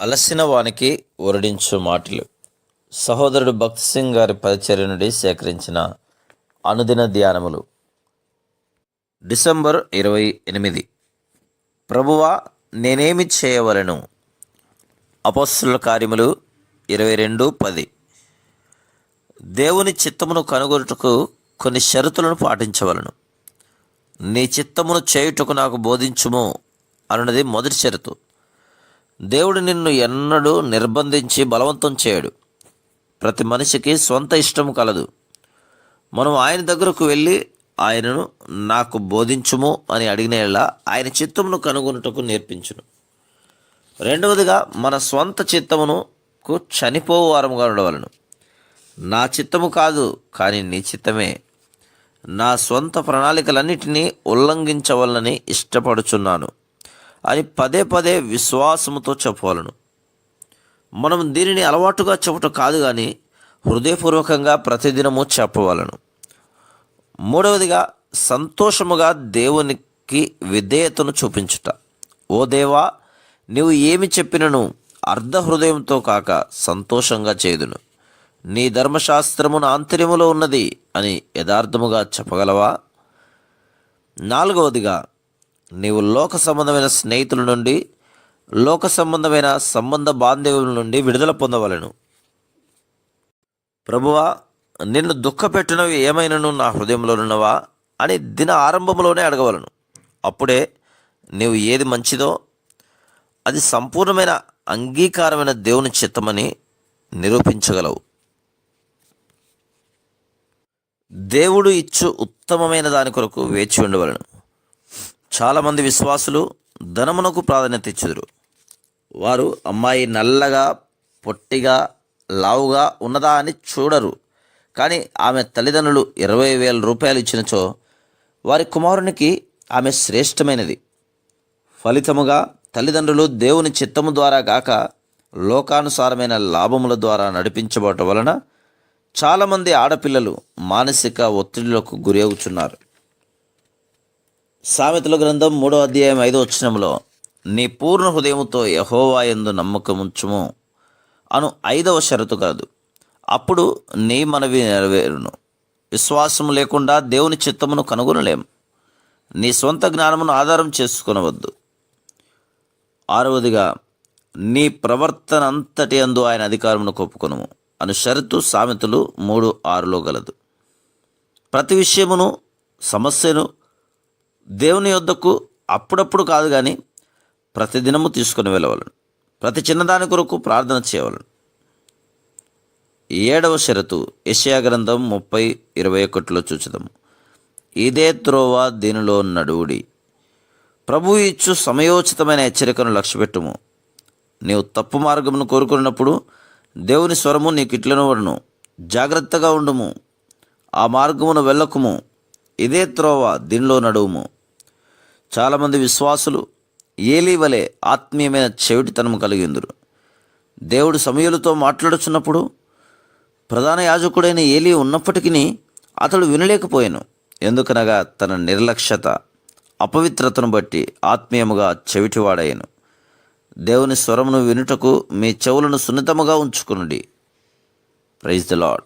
అలసిన వానికి ఒరడించు మాటలు. సహోదరుడు భక్త్ సింగ్ గారి పరిచర్య నుండి సేకరించిన అనుదిన ధ్యానములు. డిసెంబర్ ఇరవై ఎనిమిది. ప్రభువా నేనేమి చేయవలను? అపస్సుల కార్యములు ఇరవై రెండు పది. దేవుని చిత్తమును కనుగొనుటకు కొన్ని షరతులను పాటించవలను. నీ చిత్తమును చేయుటకు నాకు బోధించుము అన్నది మొదటి షరతు. దేవుడు నిన్ను ఎన్నడూ నిర్బంధించి బలవంతం చేయడు. ప్రతి మనిషికి సొంత ఇష్టం కలదు. మనం ఆయన దగ్గరకు వెళ్ళి ఆయనను నాకు బోధించుము అని అడిగిన ఆయన చిత్తమును కనుగొనుటకు నేర్పించును. రెండవదిగా మన స్వంత చిత్తమునుకు చనిపోవారముగా ఉండవలను. నా చిత్తము కాదు కానీ నీ చిత్తమే. నా స్వంత ప్రణాళికలన్నిటినీ ఉల్లంఘించవలనని ఇష్టపడుచున్నాను. అని పదే పదే విశ్వాసముతో చెప్పవలను. మనం దీనిని అలవాటుగా చెప్పటం కాదు కానీ హృదయపూర్వకంగా ప్రతిదినము చెప్పవలను. మూడవదిగా సంతోషముగా దేవునికి విధేయతను చూపించుట. ఓ దేవా నీవు ఏమి చెప్పినను అర్ధ హృదయంతో కాక సంతోషంగా చేదును నీ ధర్మశాస్త్రమున ఆంతర్యములో ఉన్నది అని యథార్థముగా చెప్పగలవా? నాలుగవదిగా నీవు లోక సంబంధమైన స్నేహితుల నుండి లోక సంబంధమైన సంబంధ బాంధవ్యుల నుండి విడుదల పొందవలను. ప్రభువా నిన్ను దుఃఖపెట్టినవి ఏమైనను నా హృదయంలో ఉన్నవా అని దిన ఆరంభంలోనే అడగవలను. అప్పుడే నీవు ఏది మంచిదో అది సంపూర్ణమైన అంగీకారమైన దేవుని చిత్తమని నిరూపించగలవు. దేవుడు ఇచ్చు ఉత్తమమైన దాని కొరకు వేచి ఉండవలను. చాలామంది విశ్వాసులు ధనమునకు ప్రాధాన్యత ఇచ్చుదురు. వారు అమ్మాయి నల్లగా పొట్టిగా లావుగా ఉన్నదా అని చూడరు. కానీ ఆమె తల్లిదండ్రులు ఇరవై వేల రూపాయలు ఇచ్చినచో వారి కుమారునికి ఆమె శ్రేష్టమైనది. ఫలితముగా తల్లిదండ్రులు దేవుని చిత్తము ద్వారా కాక లోకానుసారమైన లాభముల ద్వారా నడిపించబడటం వలన చాలామంది ఆడపిల్లలు మానసిక ఒత్తిడిలకు గురవుతున్నారు సామెతల గ్రంథం మూడో అధ్యాయం ఐదో వచనంలో నీ పూర్ణ హృదయముతో యహోవా ఎందు నమ్మకముంచుము అను ఐదవ షరతు కాదు. అప్పుడు నీ మనవి నెరవేరును. విశ్వాసం లేకుండా దేవుని చిత్తమును కనుగొనలేం. నీ సొంత జ్ఞానమును ఆధారం చేసుకొనవద్దు. ఆరవదిగా నీ ప్రవర్తన అంతటి అందు ఆయన అధికారమును కొప్పుకొనము అను షరతు సామెతలు మూడు ఆరులో గలదు. ప్రతి విషయమును సమస్యను దేవుని యొద్దకు అప్పుడప్పుడు కాదు కానీ ప్రతిదినము తీసుకుని వెళ్ళవలను. ప్రతి చిన్నదాని కొరకు ప్రార్థన చేయవలను. ఏడవ షరతు యెషయా గ్రంథం ముప్పై ఇరవై ఒకటిలో చూచుదాము. ఇదే త్రోవ దీనిలో నడువుడి. ప్రభు ఇచ్చు సమయోచితమైన హెచ్చరికను లక్ష్యపెట్టుము. నీవు తప్పు మార్గమును కోరుకున్నప్పుడు దేవుని స్వరము నీకు ఇట్లను వడును. జాగ్రత్తగా ఉండుము. ఆ మార్గమును వెళ్ళకుము. ఇదే త్రోవ దీనిలో నడువుము. చాలామంది విశ్వాసులు ఏలీ వలె ఆత్మీయమైన చెవిటితనం కలిగిందురు. దేవుడు సమయులతో మాట్లాడుచున్నప్పుడు ప్రధాన యాజకుడైన ఏలీ ఉన్నప్పటికీ అతడు వినలేకపోయాను. ఎందుకనగా తన నిర్లక్ష్యత అపవిత్రతను బట్టి ఆత్మీయముగా చెవిటివాడయ్యను. దేవుని స్వరమును వినుటకు మీ చెవులను సున్నితముగా ఉంచుకునుడి. Praise the Lord